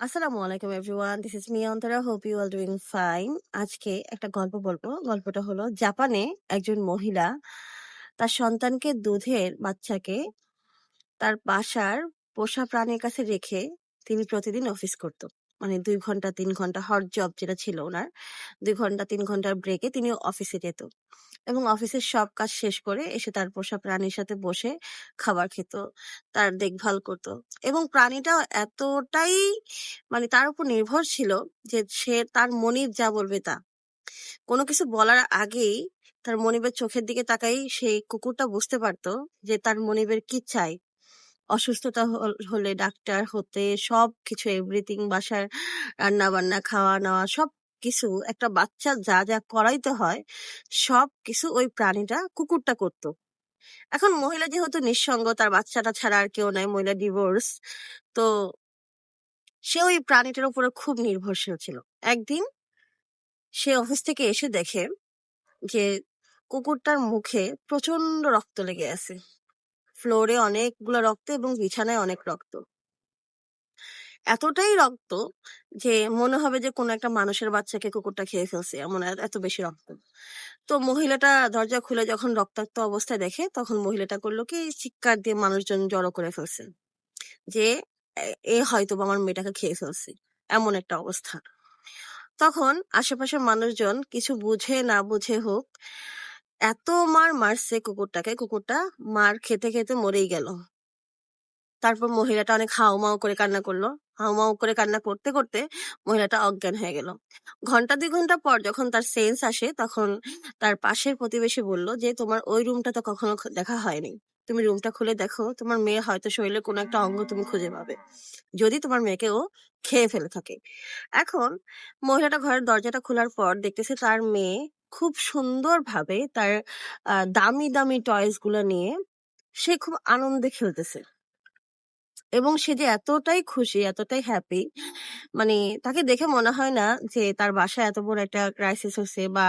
আসসালামু আলাইকুম everyone this is me Antara hope you are doing fine আজকে একটা গল্প বলব। গল্পটা হলো, জাপানে একজন মহিলা তার সন্তানকে দুধের বাচ্চাকে তার বাসার পোষা প্রাণীর কাছে রেখে তিনি প্রতিদিন অফিস করত। মানে দুই ঘণ্টা, তিন ঘণ্টা হট জব যেটা ছিল ওনার, দুই ঘণ্টা, তিন ঘণ্টার ব্রেকে তিনি অফিসে যেত। এবং অফিসের সব কাজ শেষ করে এসে তার পোষা প্রাণীর সাথে বসে খাবার খেত, তার দেখভাল করত। এবং প্রাণীটা এতটাই মানে তার উপর নির্ভর ছিল যে সে তার মনিব যা বলবে তা। কোনো কিছু বলার আগেই তার মনিবের চোখের দিকে তাকাই সেই কুকুরটা বুঝতে পারতো যে তার মনিবের কি চাই। অসুস্থতা হলে ডাক্তার হতে সব কিছু এভরিথিং বাসার রান্না বান্না খাওয়া নেওয়া সব কিছু একটা বাচ্চা যা যা করাইতে হয় সব কিছু ওই প্রাণীটা কুকুরটা করত। এখন মহিলা যেহেতু নিঃসঙ্গ, তার বাচ্চাটা ছাড়া আর কেউ নাই, মহিলা ডিভোর্স তো সে ওই প্রাণীটার উপরে খুব নির্ভরশীল ছিল। একদিন সে অফিস থেকে এসে দেখে যে কুকুরটার মুখে প্রচণ্ড রক্ত লেগে আছে। ফ্লোরে অনেকগুলো রক্ত এবং বিছানায় অনেক রক্ত। এতটাই রক্ত যে মনে হবে যে কোনো একটা মানুষের বাচ্চাকে কুকুরটা খেয়ে ফেলছে, এমন এত বেশি রক্ত। তো মহিলাটা দরজা খুলে যখন রক্তাক্ত অবস্থায় দেখে, তখন মহিলাটা করল কি, চিৎকার দিয়ে মানুষজন জড়ো করে ফেলছে যে, এ- হয়তো আমার মেয়েটাকে খেয়ে ফেলছে। এমন একটা অবস্থা। তখন আশেপাশের মানুষজন কিছু বুঝে না বুঝে হোক এত মার মারছে কুকুরটাকে, কুকুরটা মার খেতে খেতে মরেই গেল। তারপর মহিলাটা অনেক হাউমাউ করে কান্না করল। হাউমাউ করে কান্না করতে করতে মহিলাটা অজ্ঞান হয়ে গেল। ঘণ্টা, দুই ঘণ্টা পর যখন তার সেন্স আসে, তখন তার পাশের প্রতিবেশী বলল যে, তোমার ওই রুমটা তো কখনো দেখা হয়নি। তুমি রুমটা খুলে দেখো, তোমার মেয়ে হয়তো শরীরে কোনো একটা অঙ্গ তুমি খুঁজে পাবে। যদি তোমার মেয়েকে ও খেয়ে ফেলে থাকে। এখন মহিলাটা ঘরের দরজাটা খোলার পর দেখতেছে তার মেয়ে খুব সুন্দরভাবে তার দামি দামি টয়েসগুলো নিয়ে সে খুব আনন্দে খেলতেছে। এবং সে যে এতটাই খুশি, এতটাই হ্যাপি মানে তাকে দেখে মনে হয় না যে তার বাসায় এত বড় একটা ক্রাইসিস হচ্ছে বা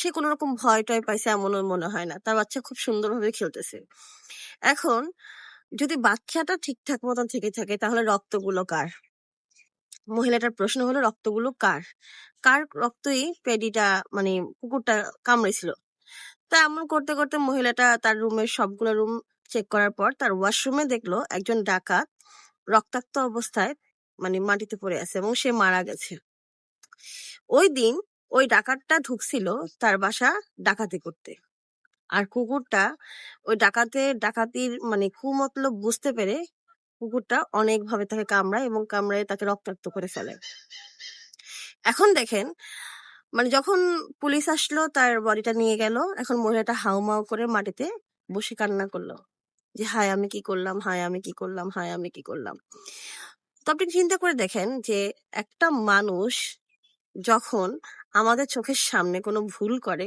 সে কোনো রকম ভয় টয় পাইছে এমনও মনে হয় না। তার বাচ্চা খুব সুন্দরভাবে খেলতেছে। এখন যদি বাচ্চাটা ঠিকঠাক মতন থেকে থাকে তাহলে রক্তগুলো কার? মহিলাটার প্রশ্ন হলো, রক্তগুলো কার? কার রক্তই পেডিটা মানে কুকুরটা কামড়েছিল। তা এমন করতে করতে মহিলাটা তার রুমের সবগুলো রুম চেক করার পর তার ওয়াশরুমে দেখল, একজন ডাকাত রক্তাক্ত অবস্থায় মানে মাটিতে পড়ে আছে এবং সে মারা গেছে। ওই দিন ওই ডাকাতটা ঢুকছিল তার বাসা ডাকাতি করতে। আর কুকুরটা ওই ডাকাতে, ডাকাতির মানে কুমতলব বুঝতে পেরে কুকুরটা অনেকভাবে তাকে কামড়ায় এবং কামড়ায় তাকে রক্তাক্ত করে ফেলে। এখন দেখেন মানে যখন পুলিশ আসলো, তার বডিটা নিয়ে গেল, এখন মহিলাটা হাউমাউ করে মাটিতে বসে কান্না করল যে, হায়, আমি কি করলাম? হায়, আমি কি করলাম? হায়, আমি কি করলাম? তো আপনি চিন্তা করে দেখেন যে, একটা মানুষ যখন আমাদের চোখের সামনে কোনো ভুল করে,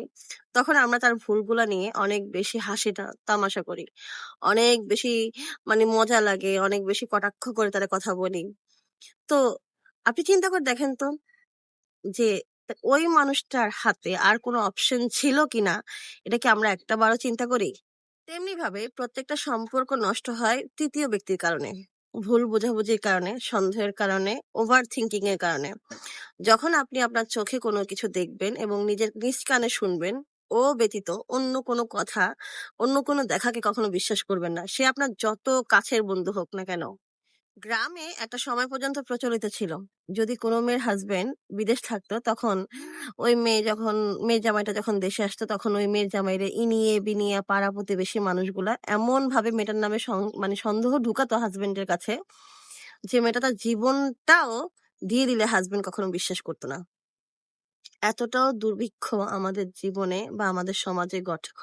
তখন আমরা তার ভুলগুলা নিয়ে অনেক বেশি হাসিটা তামাশা করি। অনেক বেশি মানে মজা লাগে, অনেক বেশি কটাক্ষ করে তারা কথা বলি। তো আপনি চিন্তা করে দেখেন তো যে, ওই মানুষটার হাতে আর কোনো অপশন ছিল কিনা, এটা কি আমরা একটা বারও চিন্তা করি? তেমনি ভাবে প্রত্যেকটা সম্পর্ক নষ্ট হয় তৃতীয় ব্যক্তির কারণে। ভুল বোঝাবুঝির কারণে, সন্দেহের কারণে ওভার থিঙ্কিং এর কারণে। যখন আপনি আপনার চোখে কোনো কিছু দেখবেন এবং নিজের নিজ কানে শুনবেন, ও ব্যতীত অন্য কোনো কথা, অন্য কোনো দেখাকে কখনো বিশ্বাস করবেন না। সে আপনার যত কাছের বন্ধু হোক না কেন গ্রামে একটা সময় পর্যন্ত প্রচলিত ছিল। যদি কোনো মেয়ের হাজবেন্ড বিদেশ থাকতো, তখন ওই মেয়ে যখন, মেয়ের জামাইটা যখন দেশে আসতো, তখন ওই মেয়ের জামাইরে ইনিয়ে বিনিয়া পাড়া প্রতিবেশী মানুষগুলা এমন ভাবে মেয়েটার নামে মানে সন্দেহ ঢুকাতো হাজবেন্ডের কাছে যে মেয়েটা তার জীবনটাও দিয়ে দিলে হাজবেন্ড কখনো বিশ্বাস করতো না। এতটাও দুর্ভিক্ষ আমাদের জীবনে বা আমাদের সমাজে ঘট-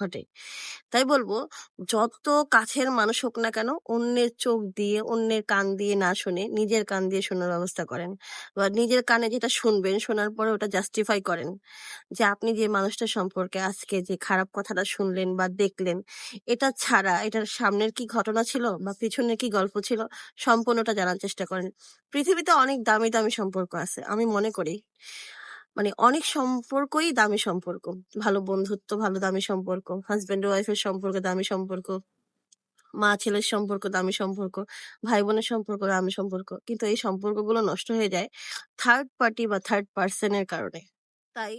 তাই বলব, যত কাছের মানুষ হোক না কেন, অন্যের চোখ দিয়ে, অন্যের কান দিয়ে না শুনে নিজের কান দিয়ে শোনার ব্যবস্থা করেন। বা নিজের কানে যেটা শুনবেন, শোনার পরে ওটা জাস্টিফাই করেন। যে আপনি যে মানুষটার সম্পর্কে আজকে যে খারাপ কথাটা শুনলেন বা দেখলেন, এটা ছাড়া এটার সামনের কি ঘটনা ছিল বা পিছনের কি গল্প ছিল, সম্পূর্ণটা জানার চেষ্টা করেন। পৃথিবীতে অনেক দামি দামি সম্পর্ক আছে। আমি মনে করি মানে অনেক সম্পর্কই দামি সম্পর্ক ভালো বন্ধুত্ব ভালো দামি সম্পর্ক হাজবেন্ড ওয়াইফের সম্পর্ক দামি সম্পর্ক মা ছেলের সম্পর্ক দামি সম্পর্ক, ভাই বোনের সম্পর্ক দামি সম্পর্ক। কিন্তু এই সম্পর্কগুলো নষ্ট হয়ে যায় থার্ড পার্টি বা থার্ড পারসন এর কারণে। তাই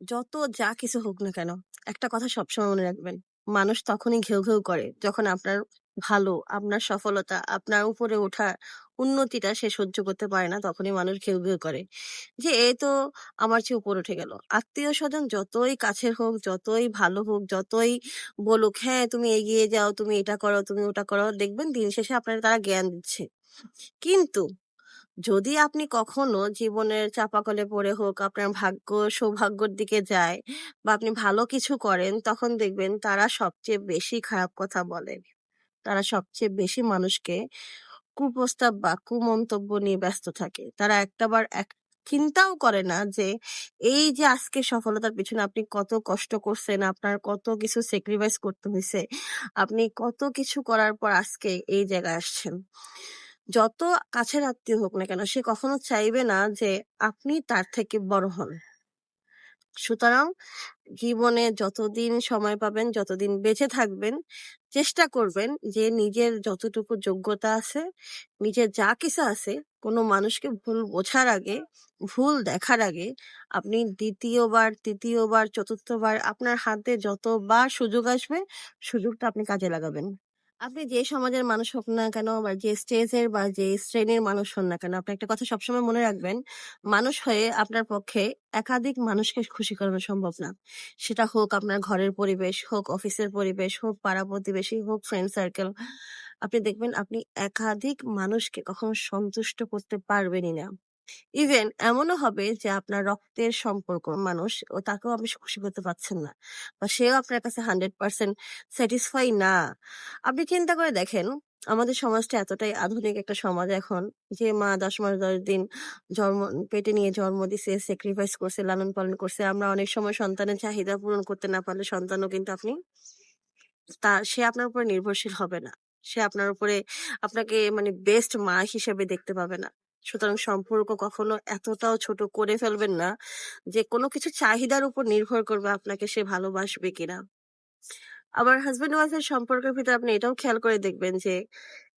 যত যা কিছু হোক না কেন, একটা কথা সবসময় মনে রাখবেন। মানুষ তখনই ঘেউ, ঘেউ করে যখন আপনার ভালো, আপনার সফলতা, আপনার উপরে ওঠা উন্নতিটা সে সহ্য করতে পারে না, তখনই মানুষ ঘেউ, ঘেউ করে। যে এ তো আমার চেয়ে উপরে উঠে গেল। আত্মীয় স্বজন যতই কাছের হোক, যতই ভালো হোক, যতই বলুক, "হ্যাঁ, তুমি এগিয়ে যাও, তুমি এটা করো, তুমি ওটা করো।" দেখবেন দিন শেষে আপনার তারা জ্ঞান দিচ্ছে। কিন্তু যদি আপনি কখনো জীবনের চাপাকলে পড়ে হোক, আপনার ভাগ্য সৌভাগ্যর দিকে যায় বা আপনি ভালো কিছু করেন, তখন দেখবেন তারা সবচেয়ে বেশি খারাপ কথা বলে। তারা সবচেয়ে বেশি মানুষকে কুপ্রস্তাব বা কুমন্তব্য নিয়ে ব্যস্ত থাকে। তারা একটাবার এক চিন্তাও করে না যে এই যে আজকে সফলতার পিছনে আপনি কত কষ্ট করছেন, আপনার কত কিছু স্যাক্রিফাইস করতে হয়েছে আপনি কত কিছু করার পর আজকে এই জায়গায় আসছেন। যত কাছের আত্মীয় হোক না কেন, সে কখনো চাইবে না যে আপনি তার থেকে বড় হন। সুতরাং জীবনে যতদিন সময় পাবেন, যতদিন বেঁচে থাকবেন, চেষ্টা করবেন যে নিজের যতটুকু যোগ্যতা আছে, নিজের যা কিছু আছে, কোনো মানুষকে ভুল বোঝার আগে, ভুল দেখার আগে আপনি দ্বিতীয়বার, তৃতীয়বার, চতুর্থবার আপনার হাতে যতবার সুযোগ আসবে, সুযোগটা আপনি কাজে লাগাবেন। আপনি যে সমাজের মানুষ হোক না কেন বা যে স্টেজের বা যে শ্রেণির মানুষ হন না কেন, আপনি একটা কথা সবসময় মনে রাখবেন, মানুষ হয়ে আপনার পক্ষে একাধিক মানুষকে খুশি করানো সম্ভব না। সেটা হোক আপনার ঘরের পরিবেশ, হোক অফিসের পরিবেশ, হোক পাড়া প্রতিবেশী, হোক ফ্রেন্ড সার্কেল। আপনি দেখবেন আপনি একাধিক মানুষকে কখনো সন্তুষ্ট করতে পারবেনই না। ইভেন এমনও হবে যে, আপনার রক্তের সম্পর্ক মানুষ, ও তাকেও আপনি খুশি করতে পারছেন না। বা সেও আপনার কাছে হান্ড্রেড পার্সেন্ট স্যাটিসফাই না। আপনি চিন্তা করে দেখেন, আমাদের সমাজটা এতটাই আধুনিক একটা সমাজ এখন যে, মা দশ মাস দশ দিন জন্ম, পেটে নিয়ে জন্ম দিছে স্যাক্রিফাইস করছে, লালন পালন করছে। আমরা অনেক সময় সন্তানের চাহিদা পূরণ করতে না পারলে সন্তানও কিন্তু আপনি তা, সে আপনার উপর নির্ভরশীল হবে না। সে আপনার উপরে আপনাকে মানে বেস্ট মা হিসেবে দেখতে পাবে না। সুতরাং সম্পর্ক কখনো এতটাও ছোট করে ফেলবেন না যে কোনো কিছু চাহিদার উপর নির্ভর করবে আপনাকে সে ভালোবাসবে কিনা। আবার হাজবেন্ড ওয়াইফের সম্পর্কের ভিতরে আপনি এটাও খেয়াল করে দেখবেন যে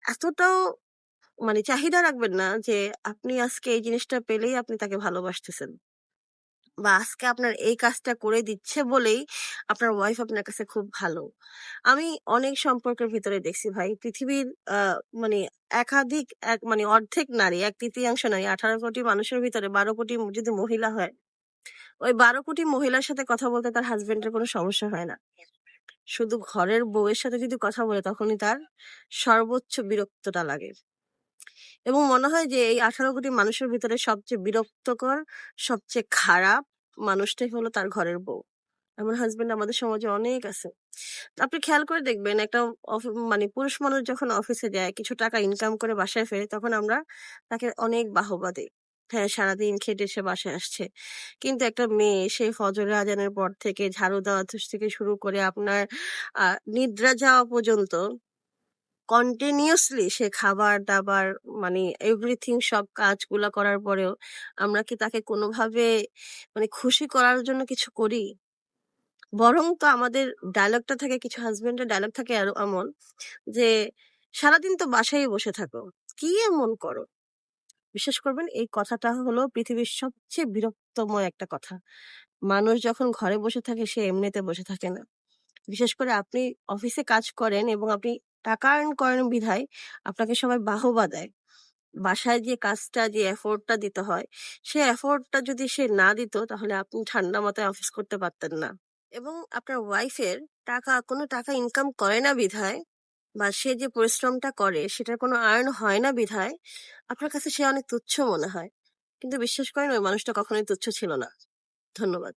এতটাও মানে চাহিদা রাখবেন না যে আপনি আজকে এই জিনিসটা পেলেই আপনি তাকে ভালোবাসতেছেন। বা আজকে আপনার এই কাজটা করে দিচ্ছে বলেই আপনার ওয়াইফ আপনার কাছে খুব ভালো। আমি অনেক সম্পর্কের ভিতরে দেখছি ভাই, পৃথিবীর মানে একাধিক এক মানে অর্ধেক নারী, এক তৃতীয়াংশ নারী, আঠারো কোটি মানুষের ভিতরে বারো কোটি যদি মহিলা হয়, ওই বারো কোটি মহিলার সাথে কথা বলতে তার হাজবেন্ডের কোনো সমস্যা হয় না। শুধু ঘরের বউয়ের সাথে যদি কথা বলে তখনই তার সর্বোচ্চ বিরক্তটা লাগে। এবং মনে হয় যে এই আঠারো কোটি মানুষের ভিতরে সবচেয়ে বিরক্তকর, সবচেয়ে খারাপ মানুষটাই হলো তার ঘরের বউ। এমন হাজবেন্ড আমাদের সমাজে অনেক আছে। আপনি খেয়াল করে দেখবেন একটা মানে পুরুষ মানুষ যখন অফিসে যায়, কিছু টাকা ইনকাম করে বাসায় ফেরে, তখন আমরা তাকে অনেক বাহবা দিই। হ্যাঁ সারাদিন খেটে সে বাসায় আসছে। কিন্তু একটা মেয়ে, সে ফজরের আজানের পর থেকে ঝাড়ু দেওয়া থেকে শুরু করে আপনার নিদ্রা যাওয়া পর্যন্ত কন্টিনিউয়াসলি সে খাবার-দাবার মানে এভরিথিং সব কাজগুলা করার পরেও আমরা কি তাকে কোনোভাবে মানে খুশি করার জন্য কিছু করি? বরং তো আমাদের ডায়লগটা থাকে কিছু হাসব্যান্ডের ডায়লগ থাকে আরও এমন যে, "সারাদিন তো বাসায় বসে থাকো। কি এমন করো?" বিশ্বাস করবেন এই কথাটা হলো পৃথিবীর সবচেয়ে বিরক্তময় একটা কথা। মানুষ যখন ঘরে বসে থাকে সে এমনিতে বসে থাকে না। বিশেষ করে আপনি অফিসে কাজ করেন এবং আপনি টাকা আর্ন করেন বিধায় আপনাকে সবাই বাহবা দেয়। বাসায় যে কাজটা, যে এফোর্টটা দিতে হয়, সে এফোর্টটা যদি সে না দিত, তাহলে আপনি ঠান্ডা মাথায় অফিস করতে পারতেন না। এবং আপনার ওয়াইফের টাকা, কোনো টাকা ইনকাম করে না বিধায় বা সে যে পরিশ্রমটা করে, সেটার কোনো আর্ন হয় না বিধায়, আপনার কাছে সে অনেক তুচ্ছ মনে হয়। কিন্তু বিশ্বাস করেন, ওই মানুষটা কখনোই তুচ্ছ ছিল না। ধন্যবাদ।